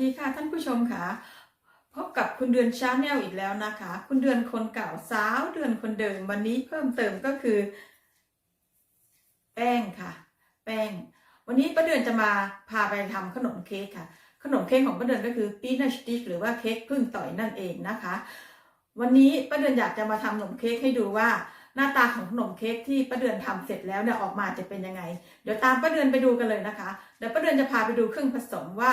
ดีค่ะท่านผู้ชมค่ะ พบกับคุณเดือนชาแนลอีกแล้วนะคะ คุณเดือนคนเก่าสาวเดือนคนเดิมวันนี้เพิ่มเติมก็คือ แป้งค่ะ แป้ง วันนี้ป้าเดือนจะมาพาไปทำขนมเค้กค่ะ ขนมเค้กของป้าเดือนก็คือปีนัชติกหรือว่าเค้กพึ่งต่อยนั่นเองนะคะ วันนี้ป้าเดือนอยากจะมาทำขนมเค้กให้ดูว่าหน้าตาของขนมเค้กที่ป้าเดือนทำเสร็จแล้วเนี่ยออกมาจะเป็นยังไง เดี๋ยวตามป้าเดือนไปดูกันเลยนะคะ เดี๋ยวป้าเดือนจะพาไปดูเครื่องผสมว่า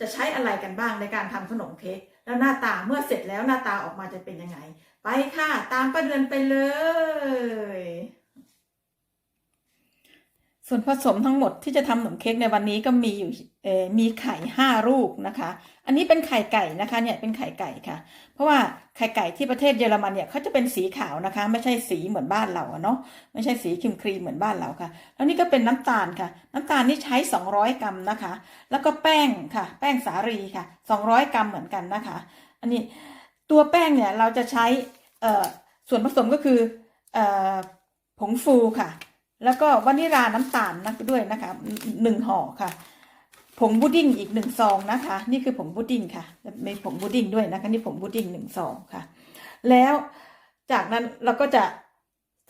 จะใช้อะไรกันบ้างในการทำขนมเค้กแล้วหน้าตาเมื่อเสร็จแล้วหน้าตาออกมาจะเป็นยังไง ไปค่ะ ตามป้าเดือนไปเลย ส่วนผสมทั้งหมดที่จะทำขนมเค้กในวันนี้ก็มีอยู่มีไข่ห้าลูกนะคะ อันนี้เป็นไข่ไก่นะคะเนี่ยเป็นไข่ไก่ค่ะ เพราะว่าไข่ไก่ที่ประเทศเยอรมันเนี่ยเขาจะเป็นสีขาวนะคะ ไม่ใช่สีเหมือนบ้านเราเนาะไม่ใช่สีครีมครีมเหมือนบ้านเราค่ะ แล้วนี่ก็เป็นน้ำตาลค่ะ น้ำตาลนี่ใช้ 200 กรัมนะคะ แล้วก็แป้งค่ะ แป้งสาลีค่ะ 200 กรัมเหมือนกันนะคะ อันนี้ตัวแป้งเนี่ยเราจะใช้ส่วนผสมก็คืออผงฟูค่ะ แล้วก็วานิลาน้ำตาลนะด้วยนะคะหนึ่งห่อค่ะ ผงบูดิ้งอีกหนึ่งซองนะคะ นี่คือผงบูดิ้งค่ะมีผงบูดิ้งด้วยนะคะ นี่ผงบูดิ้งหนึ่งซองค่ะ แล้วจากนั้นเราก็จะ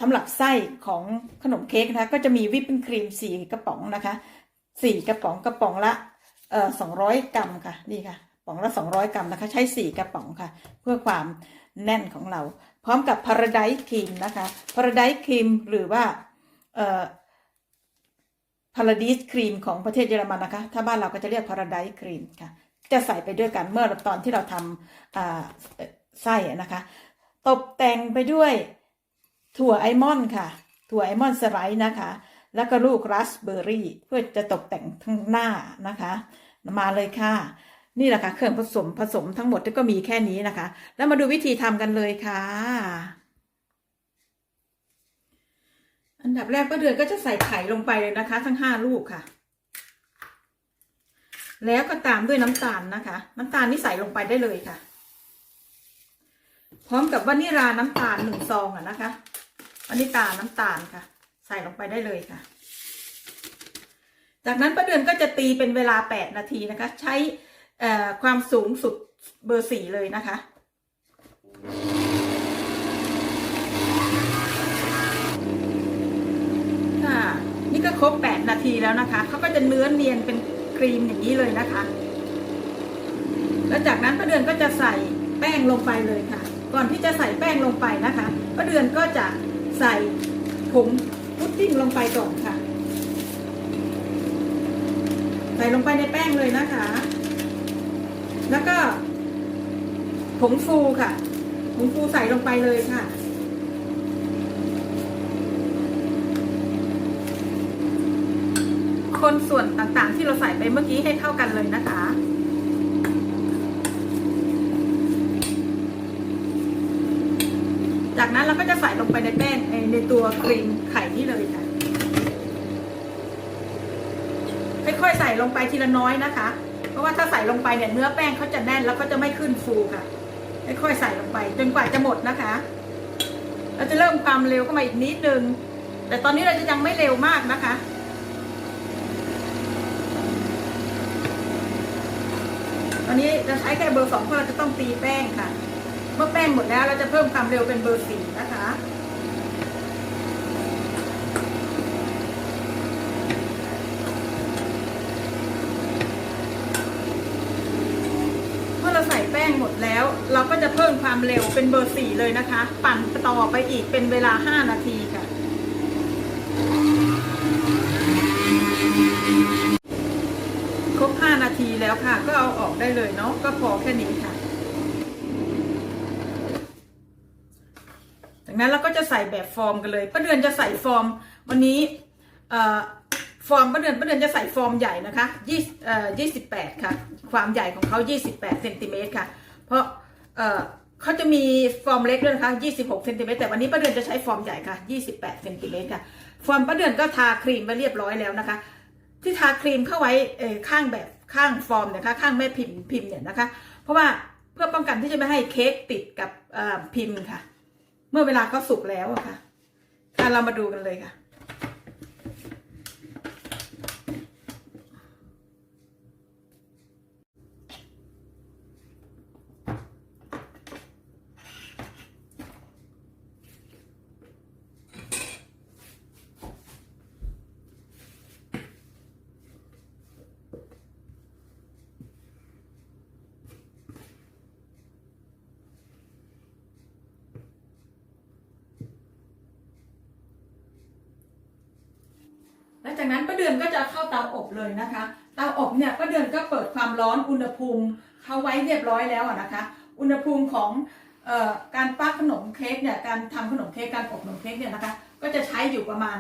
สำหรับไส้ของขนมเค้กนะคะ ก็จะมีวิปปิ้งครีมสี่กระป๋องนะคะสี่กระป๋องกระป๋องละเอ่อสองร้อยกรัมค่ะนี่ค่ะกระป๋องละสองร้อยกรัมนะคะ ใช้สี่กระป๋องค่ะ เพื่อความแน่นของเรา พร้อมกับพาราไดซ์ครีมนะคะพาราไดซ์ครีมหรือว่า พาราดิสครีมของประเทศเยอรมันนะคะ ถ้าบ้านเราก็จะเรียกพาราไดซ์ครีมค่ะ จะใส่ไปด้วยกันเมื่อตอนที่เราทำอ่าไส้นะคะ ตกแต่งไปด้วยถั่วไอมอนค่ะ ถั่วไอมอนสไลด์นะคะ แล้วก็ลูกราสเบอร์รี่ เพื่อจะตกแต่งทั้งหน้านะคะ มาเลยค่ะ นี่แหละค่ะ เครื่องผสมผสมทั้งหมดก็มีแค่นี้นะคะ แล้วมาดูวิธีทำกันเลยค่ะ อันดับแรกป้าเดือนก็จะใส่ไข่ลงไปเลยนะคะ ทั้งห้าลูกค่ะ แล้วก็ตามด้วยน้ำตาลนะคะ น้ำตาลนี่ใส่ลงไปได้เลยค่ะ พร้อมกับวานิลาน้ำตาลหนึ่งซองอะนะคะวานิลาน้ำตาลค่ะ ใส่ลงไปได้เลยค่ะ จากนั้นป้าเดือนก็จะตีเป็นเวลาแปดนาทีนะคะ ใช้ความสูงสุดเบอร์สี่เลยนะคะ ค่ะ นี่ก็ครบ 8 นาทีแล้วนะคะ เขาก็จะเนื้อเนียนเป็นครีมอย่างนี้เลยนะคะ แล้วจากนั้นป้าเดือนก็จะใส่แป้งลงไปเลยค่ะ ก่อนที่จะใส่แป้งลงไปนะคะป้าเดือนก็จะใส่ผงพุดดิ้งลงไปก่อนค่ะ ใส่ลงไปในแป้งเลยนะคะ แล้วก็ผงฟูค่ะ ผงฟูใส่ลงไปเลยค่ะ คนส่วนต่างๆ ที่เราใส่ไปเมื่อกี้ให้เข้ากันเลยนะคะจากนั้นเราก็จะใส่ลงไปในแป้งในตัวครีมไข่นี่เลยค่ะค่อยๆใส่ลงไปทีละน้อยนะคะ เพราะว่าถ้าใส่ลงไปเนี่ยเนื้อแป้งเขาจะแน่นแล้วก็จะไม่ขึ้นฟูค่ะค่อยๆใส่ลงไปจนกว่าจะหมดนะคะ เราจะเริ่มความเร็วเข้ามาอีกนิดนึง แต่ตอนนี้เราจะยังไม่เร็วมากนะคะ ตอนนี้จะใช้แค่เบอร์สองเพราะเราจะต้องตีแป้งค่ะ เมื่อแป้งหมดแล้วเราจะเพิ่มความเร็วเป็นเบอร์สี่นะคะเมื่อเราใส่แป้งหมดแล้วเราก็จะเพิ่มความเร็วเป็นเบอร์สี่เลยนะคะ ปั่นต่อไปอีกเป็นเวลาห้านาทีค่ะ รบ 5 นาทีแล้วค่ะ ก็เอาออกได้เลยเนาะก็พอแค่นี้ค่ะ จากนั้นเราก็จะใส่แบบฟอร์มกันเลยป้าเดือนจะใส่ฟอร์ม วันนี้ฟอร์มป้าเดือนป้าเดือนจะใส่ฟอร์มใหญ่นะคะยี่ยี่สิบแปดค่ะ ความใหญ่ของเขา28เซนติเมตรค่ะ เพราะเอ่อเขาจะมีฟอร์มเล็กด้วยนะคะ26เซนติเมตรแต่วันนี้ป้าเดือนจะใช้ฟอร์มใหญ่ค่ะ28เซนติเมตรค่ะ ฟอร์มป้าเดือนก็ทาครีมไปเรียบร้อยแล้วนะคะ ที่ทาครีมเข้าไว้ข้างแบบข้างฟอร์มนะคะข้างแม่พิมพ์พิมพ์เนี่ยนะคะ เพราะว่าเพื่อป้องกันที่จะไม่ให้เค้กติดกับพิมพ์ค่ะ เมื่อเวลาก็สุกแล้วอะค่ะค่ะเรามาดูกันเลยค่ะ ดือนก็จะเข้าเตาอบเลยนะคะ เตาอบเนี่ยป้าเดือนก็เปิดความร้อนอุณหภูมิเขาไว้เรียบร้อยแล้วอะนะคะ อุณหภูมิของออการปั้นขนมเค้กเนี่ยการทำขนมเค้กการอบขนมเค้กเนี่ยนะคะก็จะใช้อยู่ประมาณ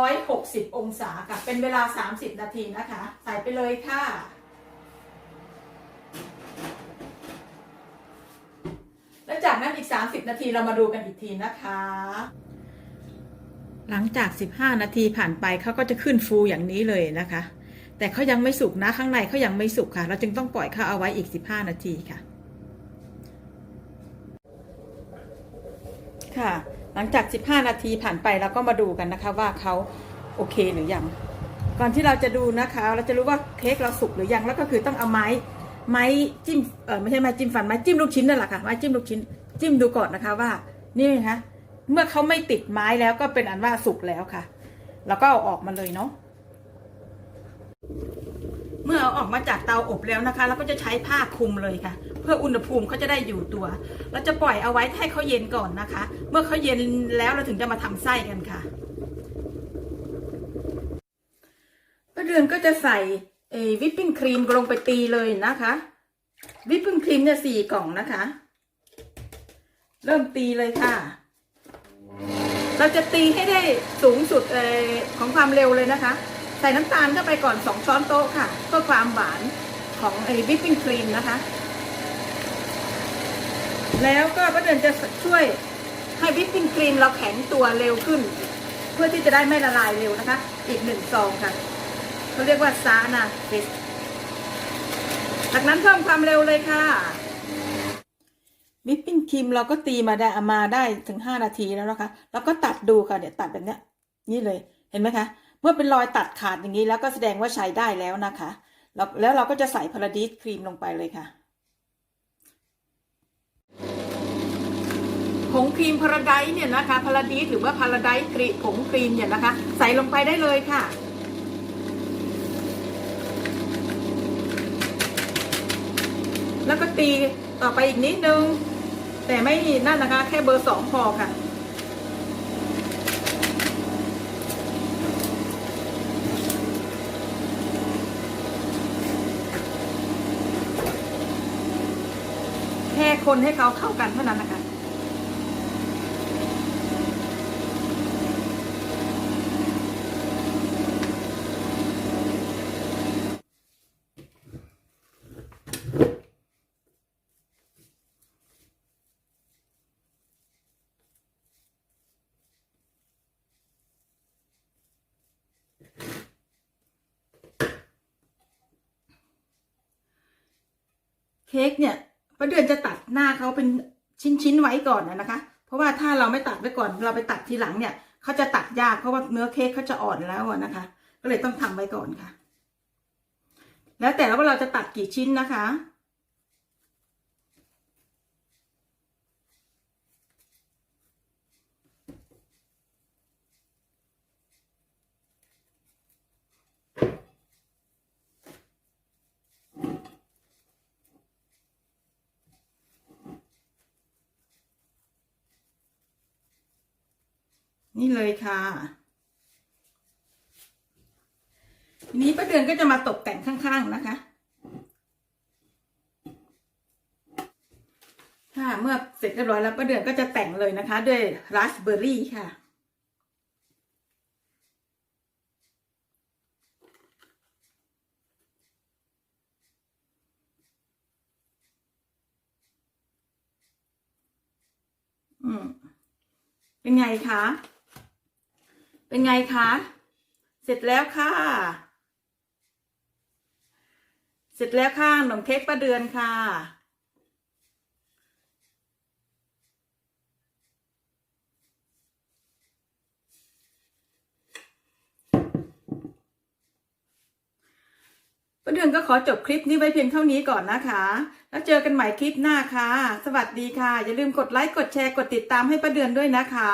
160 องศาค่ะเป็นเวลา 30 นาทีนะคะ ใส่ไปเลยค่ะแล้วจากนั้นอีก 30 นาทีเรามาดูกันอีกทีนะคะ หลังจาก 15 นาทีผ่านไปเขาก็จะขึ้นฟูอย่างนี้เลยนะคะ แต่เขายังไม่สุกนะข้างในเขายังไม่สุกค่ะ เราจึงต้องปล่อยเขาเอาไว้อีก 15 นาทีค่ะ ค่ะ หลังจาก 15 นาทีผ่านไปเราก็มาดูกันนะคะว่าเขาโอเคหรือยัง ก่อนที่เราจะดูนะคะ เราจะรู้ว่าเค้กเราสุกหรือยังแล้วก็คือต้องเอาไม้ไม้จิ้มเออไม่ใช่ไม้จิ้มฟันไม้จิ้มลูกชิ้นนั่นแหละค่ะไม้จิ้มลูกชิ้นจิ้มดูก่อนนะคะว่านี่นะคะ เมื่อเขาไม่ติดไม้แล้วก็เป็นอันว่าสุกแล้วค่ะ แล้วก็เอาออกมาเลยเนาะเมื่อเอาออกมาจากเตาอบแล้วนะคะเราก็จะใช้ผ้าคลุมเลยค่ะ เพื่ออุณหภูมิเขาจะได้อยู่ตัวเราจะปล่อยเอาไว้ให้เขาเย็นก่อนนะคะ เมื่อเขาเย็นแล้วเราถึงจะมาทำไส้กันค่ะป้าเดือนก็จะใส่เอวิปปิ้งครีมลงไปตีเลยนะคะ วิปปิ้งครีมเนี่ยสี่กล่องนะคะ เริ่มตีเลยค่ะ เราจะตีให้ได้สูงสุดอของความเร็วเลยนะคะ ใส่น้ำตาลเข้าไปก่อน 2 ช้อนโต๊ะค่ะ เพื่อความหวานของไอ้วิปปิ้งครีมนะคะ แล้วก็ป้าเดือนจะช่วยให้วิปปิ้งครีมเราแข็งตัวเร็วขึ้น เพื่อที่จะได้ไม่ละลายเร็วนะคะ อีกหนึ่งซองค่ะเขาเรียกว่าซานาเฟสจากนั้นเพิ่มความเร็วเลยค่ะ วิปปิ้งครีมเราก็ตีมาได้มาได้ถึงห้านาทีแล้วนะคะ แล้วก็ตัดดูค่ะเดี๋ยวตัดแบบเนี้ย นี่เลยเห็นไหมคะ เมื่อเป็นรอยตัดขาดอย่างนี้แล้วก็แสดงว่าใช้ได้แล้วนะคะแล้วแล้วเราก็จะใส่พาราดิสครีมลงไปเลยค่ะผงครีมพาราไดซ์เนี่ยนะคะพาราดิสหรือว่าพาราไดซ์ครีผงครีมเนี่ยนะคะ ใส่ลงไปได้เลยค่ะแล้วก็ตีต่อไปอีกนิดนึง แต่ไม่นั่นนะคะ แค่เบอร์สองพอค่ะ แค่คนให้เขาเข้ากันเท่านั้นนะคะ เค้กเนี่ยป้าเดือนจะตัดหน้าเขาเป็นชิ้นๆไว้ก่อนนะคะ เพราะว่าถ้าเราไม่ตัดไว้ก่อนเราไปตัดทีหลังเนี่ยเขาจะตัดยากเพราะว่าเนื้อเค้กเขาจะอ่อนแล้วนะคะ ก็เลยต้องทำไว้ก่อนค่ะ แล้วแต่ว่าเราจะตัดกี่ชิ้นนะคะ นี่เลยค่ะ ทีนี้ป้าเดือนก็จะมาตกแต่งข้างๆนะคะค่ะเมื่อเสร็จเรียบร้อยแล้วป้าเดือนก็จะแต่งเลยนะคะ ด้วยราสเบอร์รี่ค่ะอืมเป็นไงคะ เป็นไงคะ เสร็จแล้วค่ะ เสร็จแล้วค่ะขนมเค้กป้าเดือนค่ะป้าเดือนก็ขอจบคลิปนี้ไว้เพียงเท่านี้ก่อนนะคะ แล้วเจอกันใหม่คลิปหน้าค่ะ สวัสดีค่ะ อย่าลืมกดไลค์ กดแชร์ กดติดตามให้ป้าเดือนด้วยนะคะ